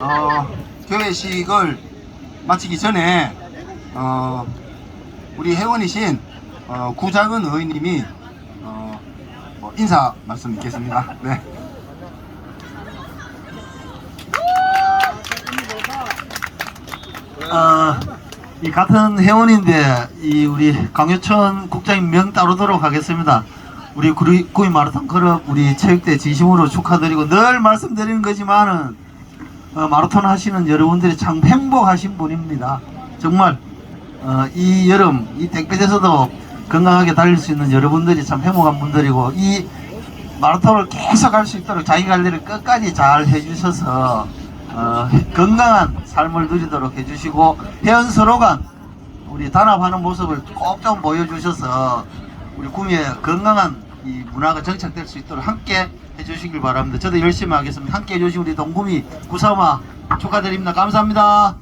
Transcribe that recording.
어, 교회식을 마치기 전에 어, 우리 회원이신 어, 구장은 의원님이 어, 뭐 인사 말씀 있겠습니다. 네. 어, 이 같은 회원인데 이 우리 강효천 국장님 명 따르도록 하겠습니다. 우리 구이 마라톤 클럽 우리 체육대 진심으로 축하드리고 늘 말씀드리는 거지만은 어, 마라톤 하시는 여러분들이 참 행복하신 분입니다. 정말 어, 이 여름 이 땡볕에서도 건강하게 달릴 수 있는 여러분들이 참 행복한 분들이고 이 마라톤을 계속 할 수 있도록 자기 관리를 끝까지 잘 해주셔서 어, 건강한 삶을 누리도록 해주시고 회원 서로 간 우리 단합하는 모습을 꼭 좀 보여주셔서 우리 구미에 건강한 이 문화가 정착될 수 있도록 함께 해 주시길 바랍니다. 저도 열심히 하겠습니다. 함께 해주신 우리 동구미 구사마 축하드립니다. 감사합니다.